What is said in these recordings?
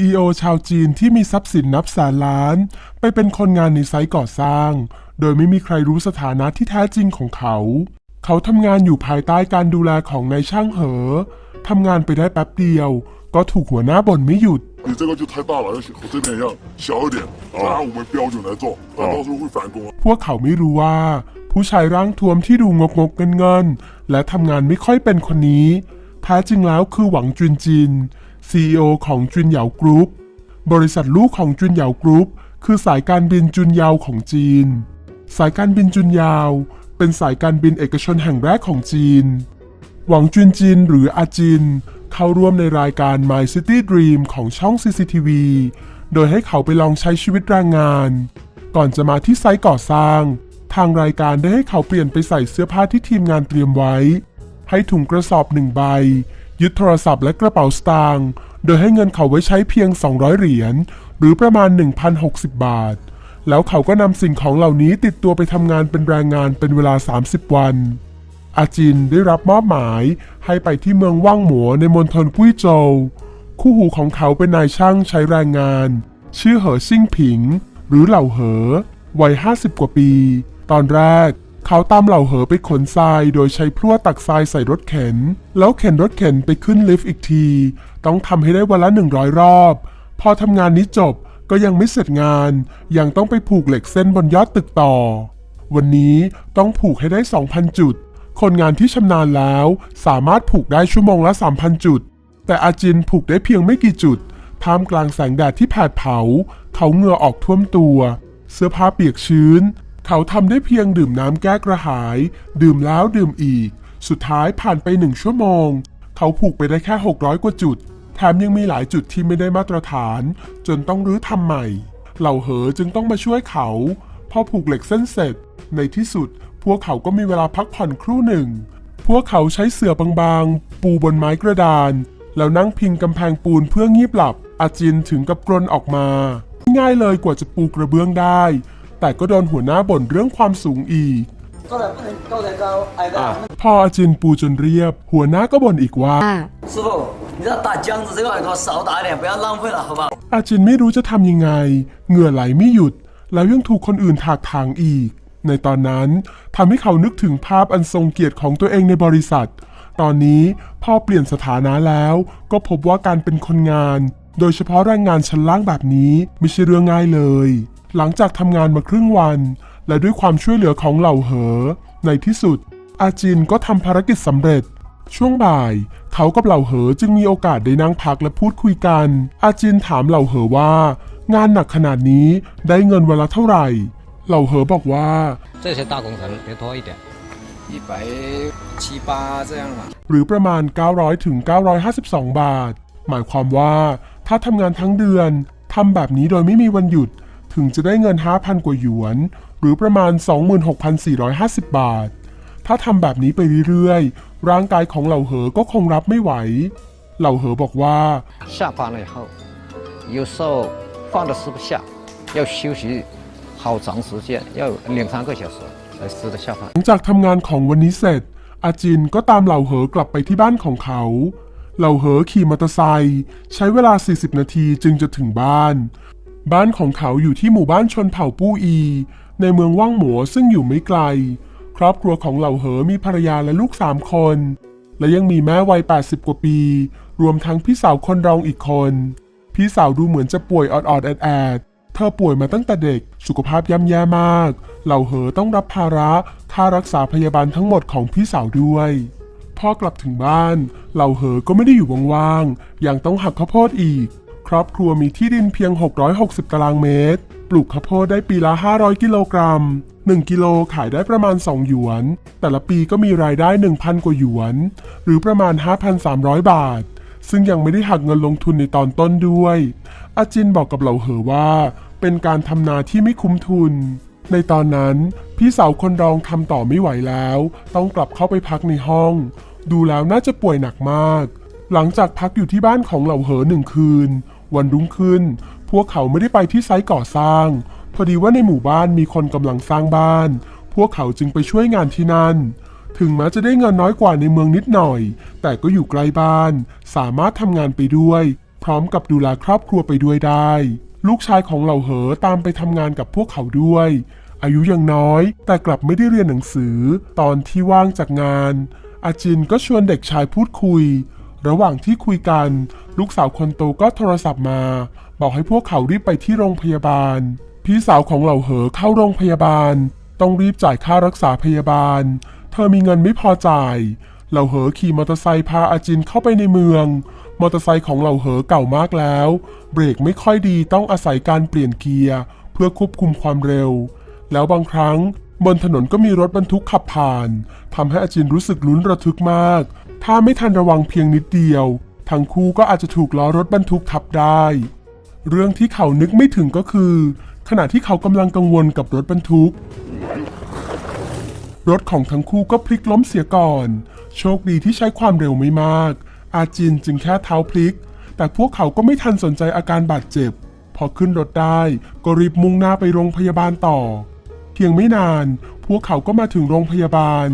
CEO ชาวจีนที่มีทรัพย์สินนับแสนล้าน ไปเป็นคนงานในไซต์ก่อสร้าง โดยไม่มีใครรู้สถานะที่แท้จริงของเขา เขาทำงานอยู่ภายใต้การดูแลของนายช่างเหอทำงานไปได้แป๊บเดียว ก็ถูกหัวหน้าบ่นไม่หยุด 你这个就太大了，要和这边一样小一点，按我们标准来做，不然到时候会返工啊。 พวกเขาไม่รู้ว่า ผู้ชายร่างทวมที่ดูงกงกเงินเงินๆและทำงานไม่ค่อยเป็นคนนี้แท้จริงแล้วคือหวังจุนจิน CEO ของจุนเหยากรุ๊ป บริษัทลูกของจุนเหยากรุ๊ป คือสายการบินจุนยาวของจีน สายการบินจุนยาว เป็นสายการบินเอกชนแห่งแรกของจีน หวังจุนจินหรืออาจิน เข้าร่วมในรายการ My City Dream ของช่อง CCTV โดยให้เขาไปลองใช้ชีวิตแรงงาน ก่อนจะมาที่ไซต์ก่อสร้าง ทางรายการได้ให้เขาเปลี่ยนไปใส่เสื้อผ้าที่ทีมงานเตรียมไว้ ให้ถุงกระสอบหนึ่งใบ ยึดโทรศัพท์และกระเป๋าสตางค์โดยให้เงินเขาไว้ใช้เพียง 200 เหรียญ หรือประมาณ 1,060 บาท แล้วเขาก็นำสิ่งของเหล่านี้ติดตัวไปทำงานเป็นแรงงานเป็นเวลา 30 วัน อาจินได้รับมอบหมายให้ไปที่เมืองว่างหมัวในมณฑลกุ้ยโจว คู่หูของเขาเป็นนายช่างใช้แรงงาน ชื่อเหอซิ่งผิง หรือเหล่าเหอ วัย 50 กว่าปี ตอนแรก เขาตามเหล่าเหอไปขนทราย โดยใช้พลั่วตักทรายใส่รถเข็น แล้วเข็นรถเข็นไปขึ้นลิฟต์อีกที ต้องทำให้ได้วันละ100รอบ พอทำงานนี้จบก็ยังไม่เสร็จงาน ยังต้องไปผูกเหล็กเส้นบนยอดตึกต่อ วันนี้ต้องผูกให้ได้ 2,000 จุด คนงานที่ชำนาญแล้วสามารถผูกได้ชั่วโมงละ 3,000 จุด แต่อาจินผูกได้เพียงไม่กี่จุด ท่ามกลางแสงแดดที่แผดเผา เขาเหงื่อออกท่วมตัว เสื้อผ้าเปียกชื้น เขาทำได้เพียงดื่มน้ำแก้กระหาย ดื่มแล้วดื่มอีก สุดท้ายผ่านไปหนึ่งชั่วโมง เขาผูกไปได้แค่ 600 กว่าจุด แถมยังมีหลายจุดที่ไม่ได้มาตรฐาน จนต้องรื้อทำใหม่ เหล่าเหอจึงต้องมาช่วยเขา พอผูกเหล็กเส้นเสร็จ ในที่สุด พวกเขาก็มีเวลาพักผ่อนครู่หนึ่ง พวกเขาใช้เสื่อบางๆ ปูบนไม้กระดาน แล้วนั่งพิงกำแพงปูนเพื่องีบหลับ อาจินถึงกับกรนออกมา ง่ายเลยกว่าจะปูกระเบื้องได้ แต่ก็โดนหัวหน้าบ่นเรื่องความสูงอีก 高的不能高才高，矮的矮。 พออาจินปูจนเรียบ หัวหน้าก็บ่นอีกว่า 师傅，你这大浆子这块给我少打一点，不要浪费了，好不好？ อาจินไม่รู้จะทำยังไง เหงื่อไหลไม่หยุด แล้วยังถูกคนอื่นถากถางอีก ในตอนนั้นทำให้เขานึกถึงภาพอันทรงเกียรติของตัวเองในบริษัท ตอนนี้พ่อเปลี่ยนสถานะแล้ว ก็พบว่าการเป็นคนงาน โดยเฉพาะแรงงานชั้นล่างแบบนี้ไม่ใช่เรื่องง่ายเลย หลังจากทำงานมาครึ่งวัน และด้วยความช่วยเหลือของเหล่าเหอ ในที่สุด อาจินก็ทำภารกิจสำเร็จ ช่วงบ่าย เขากับเหล่าเหอจึงมีโอกาสได้นั่งพักและพูดคุยกัน อาจินถามเหล่าเหอว่า งานหนักขนาดนี้ได้เงินวันละเท่าไหร่ เหล่าเหอบอกว่า 这些大工程得多一点。一百七八这样吧。 หรือประมาณ 900ถึง952 บาท หมายความว่า ถ้าทำงานทั้งเดือนทำแบบนี้โดยไม่มีวันหยุด ถึงจะได้เงิน 5,000 กว่าหยวน หรือประมาณ 26,450 บาท ถ้าทำแบบนี้ไปเรื่อยๆ ร่างกายของเหล่าเหอก็คงรับไม่ไหว เหล่าเหอบอกว่า 下班了以后，有时候放的吃不下，要休息好长时间，要有两三个小时才吃得下饭 ห。ลังจากทำงานของวันนี้เสร็จ อาจินก็ตามเหล่าเหอกลับไปที่บ้านของเขา เหล่าเหอขี่มอเตอร์ไซค์ใช้เวลา 40 นาทีจึงจะถึงบ้าน บ้านของเขาอยู่ที่หมู่บ้านชนเผ่าปู้อี ในเมืองว่างหมัวซึ่งอยู่ไม่ไกล ครอบครัวของเหล่าเหอมีภรรยาและลูกสามคน และยังมีแม่วัย 80 กว่าปี รวมทั้งพี่สาวคนรองอีกคน พี่สาวดูเหมือนจะป่วยออดๆแอดๆเธอป่วยมาตั้งแต่เด็กสุขภาพย่ำแย่มาก เหล่าเหอต้องรับภาระค่ารักษาพยาบาลทั้งหมดของพี่สาวด้วยพ่อกลับถึงบ้าน เหล่าเหอก็ไม่ได้อยู่ว่างๆยังต้องหักข้าวโพดอีก ครอบครัวมีที่ดินเพียง 660 ตารางเมตร ปลูกข้าวโพดได้ปีละ 500 กิโลกรัม 1 กิโลขายได้ประมาณ 2 หยวน แต่ละปีก็มีรายได้ 1,000 กว่าหยวน หรือประมาณ 5,300 บาท ซึ่งยังไม่ได้หักเงินลงทุนในตอนต้นด้วย อาจินบอกกับเหล่าเหอว่า เป็นการทำนาที่ไม่คุ้มทุน ในตอนนั้นพี่สาวคนรองทำต่อไม่ไหวแล้ว ต้องกลับเข้าไปพักในห้อง ดูแล้วน่าจะป่วยหนักมากหลังจากพักอยู่ที่บ้านของเหล่าเหอหนึ่งคืน วันรุ่งขึ้น พวกเขาไม่ได้ไปที่ไซต์ก่อสร้าง พอดีว่าในหมู่บ้านมีคนกำลังสร้างบ้าน พวกเขาจึงไปช่วยงานที่นั่น ถึงแม้จะได้เงินน้อยกว่าในเมืองนิดหน่อย แต่ก็อยู่ใกล้บ้าน สามารถทำงานไปด้วยพพร้อมกับดูแลครอบครัวไปด้วยได้ ลูกชายของเหล่าเหอตามไปทำงานกับพวกเขาด้วย อายุยังน้อย แต่กลับไม่ได้เรียนหนังสือ ตอนที่ว่างจากงานอาจินก็ชวนเด็กชายพูดคุย ระหว่างที่คุยกัน ลูกสาวคนโตก็โทรศัพท์มา บอกให้พวกเขารีบไปที่โรงพยาบาล พี่สาวของเหล่าเหอเข้าโรงพยาบาล ต้องรีบจ่ายค่ารักษาพยาบาล เธอมีเงินไม่พอจ่าย เหล่าเหอขี่มอเตอร์ไซค์พาอาจินเข้าไปในเมือง มอเตอร์ไซค์ของเหล่าเหอเก่ามากแล้ว เบรกไม่ค่อยดีต้องอาศัยการเปลี่ยนเกียร์เพื่อควบคุมความเร็ว แล้วบางครั้งบนถนนก็มีรถบรรทุกขับผ่านทำให้อาจินรู้สึกลุ้นระทึกมาก ถ้าไม่ทันระวังเพียงนิดเดียว ทั้งคู่ก็อาจจะถูกล้อรถบรรทุกทับได้ เรื่องที่เขานึกไม่ถึงก็คือ ขณะที่เขากำลังกังวลกับรถบรรทุก รถของทั้งคู่ก็พลิกล้มเสียก่อน โชคดีที่ใช้ความเร็วไม่มาก อาจินจึงแค่เท้าพลิก แต่พวกเขาก็ไม่ทันสนใจอาการบาดเจ็บ พอขึ้นรถได้ก็รีบมุ่งหน้าไปโรงพยาบาลต่อ เพียงไม่นาน พวกเขาก็มาถึงโรงพยาบาล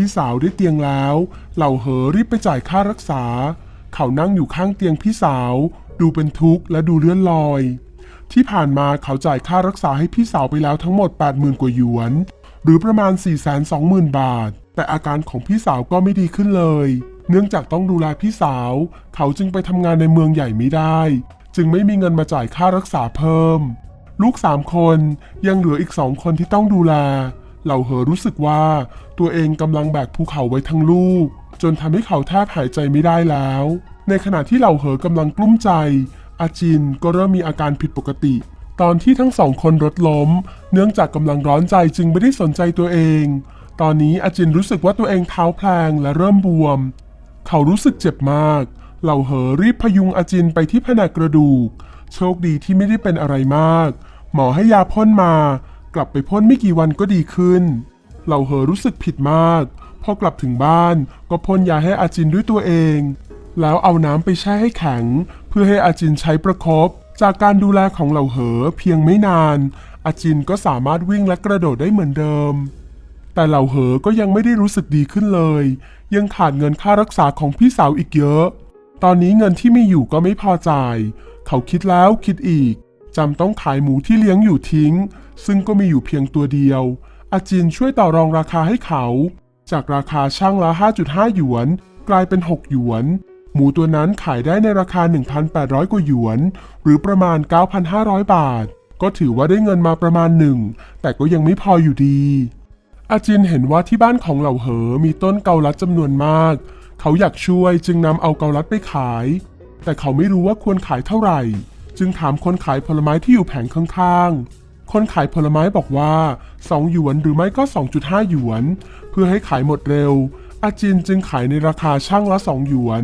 พี่สาวได้เตียงแล้ว เหล่าเหอรีบไปจ่ายค่ารักษา เขานั่งอยู่ข้างเตียงพี่สาว ดูเป็นทุกข์และดูเลื่อนลอย ที่ผ่านมาเขาจ่ายค่ารักษาให้พี่สาวไปแล้วทั้งหมด 80,000 กว่าหยวน หรือประมาณ 420,000 บาท แต่อาการของพี่สาวก็ไม่ดีขึ้นเลย เนื่องจากต้องดูแลพี่สาว เขาจึงไปทำงานในเมืองใหญ่ไม่ได้ จึงไม่มีเงินมาจ่ายค่ารักษาเพิ่ม ลูกสามคนยังเหลืออีกสองคนที่ต้องดูแล เหล่าเหอรู้สึกว่าตัวเองกำลังแบกภูเขาไว้ทั้งลูก จนทำให้เขาแทบหายใจไม่ได้แล้ว ในขณะที่เหล่าเหอกำลังกลุ้มใจ อาจินก็เริ่มมีอาการผิดปกติ ตอนที่ทั้งสองคนรถล้ม เนื่องจากกำลังร้อนใจจึงไม่ได้สนใจตัวเอง ตอนนี้อาจินรู้สึกว่าตัวเองเท้าแพลงและเริ่มบวม เขารู้สึกเจ็บมาก เหล่าเหอรีบพยุงอาจินไปที่แผนกกระดูก โชคดีที่ไม่ได้เป็นอะไรมาก หมอให้ยาพ่นมา กลับไปพ่นไม่กี่วันก็ดีขึ้น เหล่าเหอรู้สึกผิดมาก พอกลับถึงบ้านก็พ่นยาให้อาจินด้วยตัวเอง แล้วเอาน้ำไปแช่ให้แข็ง เพื่อให้อาจินใช้ประคบจากการดูแลของเหล่าเหอเพียงไม่นาน อาจินก็สามารถวิ่งและกระโดดได้เหมือนเดิม แต่เหล่าเหอก็ยังไม่ได้รู้สึกดีขึ้นเลย ยังขาดเงินค่ารักษาของพี่สาวอีกเยอะ ตอนนี้เงินที่มีอยู่ก็ไม่พอจ่าย เขาคิดแล้วคิดอีกจำต้องขายหมูที่เลี้ยงอยู่ทิ้ง ซึ่งก็มีอยู่เพียงตัวเดียว อาจินช่วยต่อรองราคาให้เขา จากราคาช่างละ 5.5 หยวน กลายเป็น 6 หยวน หมูตัวนั้นขายได้ในราคา 1,800 กว่าหยวน หรือประมาณ 9,500 บาท ก็ถือว่าได้เงินมาประมาณหนึ่ง แต่ก็ยังไม่พออยู่ดี อาจินเห็นว่าที่บ้านของเหล่าเหอมีต้นเกาลัดจำนวนมาก เขาอยากช่วยจึงนำเอาเกาลัดไปขาย แต่เขาไม่รู้ว่าควรขายเท่าไหร่ จึงถามคนขายผลไม้ที่อยู่แผงข้างๆ คนขายผลไม้บอกว่า 2 หยวนหรือไม่ก็ 2.5 หยวน เพื่อให้ขายหมดเร็ว อาจินจึงขายในราคาช่างละ 2 หยวน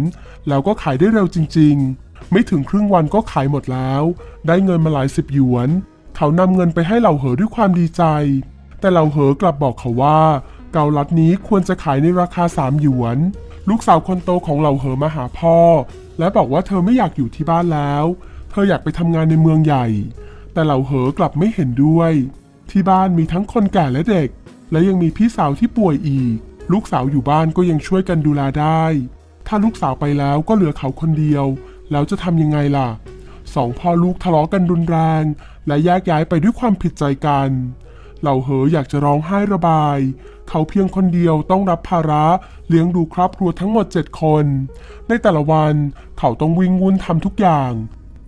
แล้วก็ขายได้เร็วจริง ๆ ไม่ถึงครึ่งวันก็ขายหมดแล้ว ได้เงินมาหลายสิบหยวน เขานำเงินไปให้เหล่าเหอด้วยความดีใจ แต่เหล่าเหอกลับบอกเขาว่า เกาลัดนี้ควรจะขายในราคา 3 หยวน ลูกสาวคนโตของเหล่าเหอมาหาพ่อ และบอกว่าเธอไม่อยากอยู่ที่บ้านแล้ว เธออยากไปทำงานในเมืองใหญ่ แต่เหล่าเหอกลับไม่เห็นด้วย ที่บ้านมีทั้งคนแก่และเด็ก และยังมีพี่สาวที่ป่วยอีก ลูกสาวอยู่บ้านก็ยังช่วยกันดูแลได้ ถ้าลูกสาวไปแล้วก็เหลือเขาคนเดียว แล้วจะทำยังไงล่ะสองพ่อลูกทะเลาะกันรุนแรง และแยกย้ายไปด้วยความผิดใจกัน เหล่าเหออยากจะร้องไห้ระบาย เขาเพียงคนเดียวต้องรับภาระเลี้ยงดูครอบครัวทั้งหมดเจ็ดคน ในแต่ละวันเขาต้องวิ่งวุ่นทำทุกอย่าง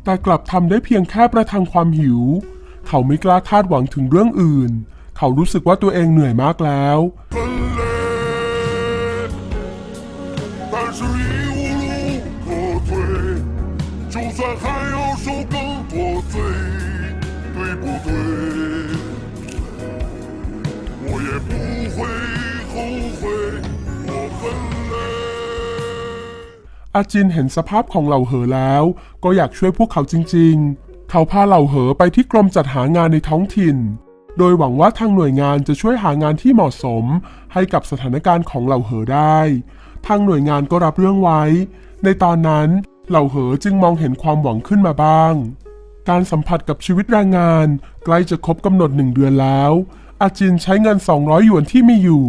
แต่กลับทำได้เพียงแค่ประทังความหิว เขาไม่กล้าคาดหวังถึงเรื่องอื่น เขารู้สึกว่าตัวเองเหนื่อยมากแล้ว อาจินเห็นสภาพของเหล่าเหอแล้ว ก็อยากช่วยพวกเขาจริง ๆ เขาพาเหล่าเหอไปที่กรมจัดหางานในท้องถิ่น โดยหวังว่าทางหน่วยงานจะช่วยหางานที่เหมาะสม ให้กับสถานการณ์ของเหล่าเหอได้ ทางหน่วยงานก็รับเรื่องไว้ ในตอนนั้นเหล่าเหอจึงมองเห็นความหวังขึ้นมาบ้าง การสัมผัสกับชีวิตแรงงานใกล้จะครบกำหนดหนึ่งเดือนแล้ว อาจินใช้เงิน 200 หยวนที่มีอยู่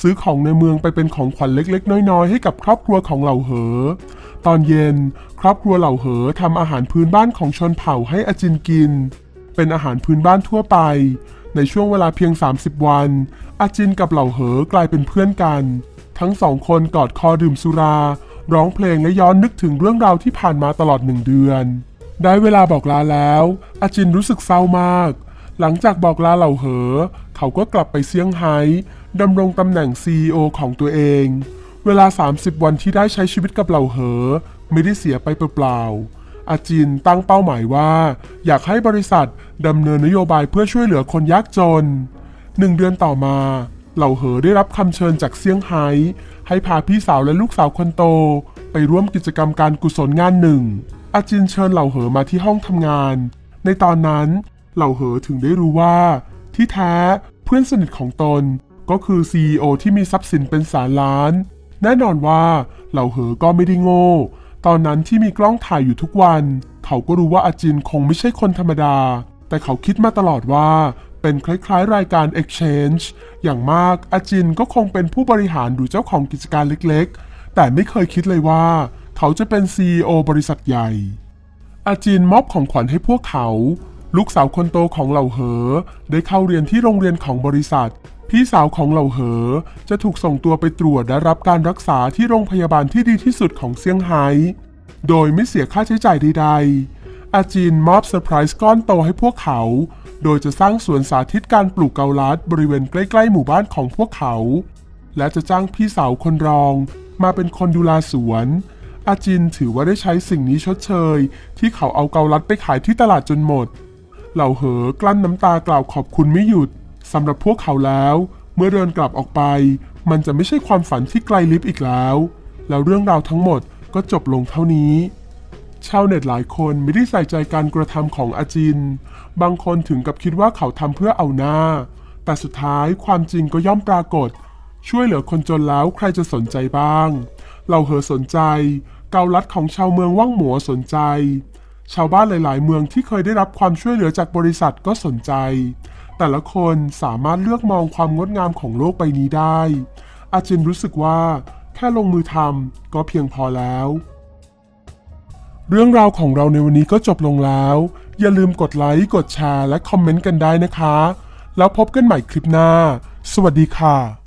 ซื้อของในเมืองไปเป็นของขวัญเล็กๆ น้อยๆ ให้กับครอบครัวของเหล่าเหอ ตอนเย็น ครอบครัวเหล่าเหอทำอาหารพื้นบ้านของชนเผ่าให้อาจินกิน เป็นอาหารพื้นบ้านทั่วไป ในช่วงเวลาเพียง 30 วัน อาจินกับเหล่าเหอกลายเป็นเพื่อนกัน ทั้งสองคนกอดคอดื่มสุรา ร้องเพลงและย้อนนึกถึงเรื่องราวที่ผ่านมาตลอดหนึ่งเดือน ได้เวลาบอกลาแล้ว อาจินรู้สึกเศร้ามาก หลังจากบอกลาเหล่าเหอ เขาก็กลับไปเซี่ยงไฮ้ดำรงตำแหน่ง CEO ของตัวเอง เวลา 30 วันที่ได้ใช้ชีวิตกับเหล่าเหอ ไม่ได้เสียไปเปล่าๆอาจินตั้งเป้าหมายว่า อยากให้บริษัทดำเนินนโยบายเพื่อช่วยเหลือคนยากจนหนึ่งเดือนต่อมา เหล่าเหอได้รับคำเชิญจากเซี่ยงไฮ้ให้พาพี่สาวและลูกสาวคนโต ไปร่วมกิจกรรมการกุศลงานหนึ่งอาจินเชิญเหล่าเหอมาที่ห้องทำงาน ในตอนนั้น เหล่าเหอถึงได้รู้ว่า ที่แท้เพื่อนสนิทของตนก็คือ CEO ที่มีทรัพย์สินเป็นแสนล้าน แน่นอนว่าเหล่าเหอก็ไม่ได้โง่ ตอนนั้นที่มีกล้องถ่ายอยู่ทุกวัน เขาก็รู้ว่าอาจินคงไม่ใช่คนธรรมดา แต่เขาคิดมาตลอดว่าเป็นคล้ายๆ รายการ Exchange อย่างมากอาจินก็คงเป็นผู้บริหารหรือเจ้าของกิจการเล็กๆ แต่ไม่เคยคิดเลยว่า เขาจะเป็น CEO บริษัทใหญ่อาจินมอบของขวัญให้พวกเขา ลูกสาวคนโตของเหล่าเหอ ได้เข้าเรียนที่โรงเรียนของบริษัท พี่สาวของเหล่าเหอ จะถูกส่งตัวไปตรวจและรับการรักษาที่โรงพยาบาลที่ดีที่สุดของเซี่ยงไฮ้ โดยไม่เสียค่าใช้จ่ายใดๆ อาจินมอบเซอร์ไพรส์ก้อนโตให้พวกเขา โดยจะสร้างสวนสาธิตการปลูกเกาลัดบริเวณใกล้ๆหมู่บ้านของพวกเขา และจะจ้างพี่สาวคนรอง มาเป็นคนดูแลสวนอาจินถือว่าได้ใช้สิ่งนี้ชดเชย ที่เขาเอาเกาลัดไปขายที่ตลาดจนหมด เหล่าเหอกลั้นน้ำตากล่าวขอบคุณไม่หยุดสำหรับพวกเขาแล้ว เมื่อเดินกลับออกไป มันจะไม่ใช่ความฝันที่ไกลลิบอีกแล้ว แล้วเรื่องราวทั้งหมดก็จบลงเท่านี้ ชาวเน็ตหลายคนไม่ได้ใส่ใจการกระทำของอาจิน บางคนถึงกับคิดว่าเขาทำเพื่อเอาหน้า แต่สุดท้ายความจริงก็ย่อมปรากฏ ช่วยเหลือคนจนแล้วใครจะสนใจบ้าง เราเหอสนใจ เกาลัดของชาวเมืองว่างหมัวสนใจ ชาวบ้านหลาย ๆ เมืองที่เคยได้รับความช่วยเหลือจากบริษัทก็สนใจ แต่ละคนสามารถเลือกมองความงดงามของโลกใบนี้ได้ อาจินรู้สึกว่า แค่ลงมือทำก็เพียงพอแล้ว เรื่องราวของเราในวันนี้ก็จบลงแล้ว อย่าลืมกดไลค์ กดแชร์ และคอมเมนต์กันได้นะคะ แล้วพบกันใหม่คลิปหน้า สวัสดีค่ะ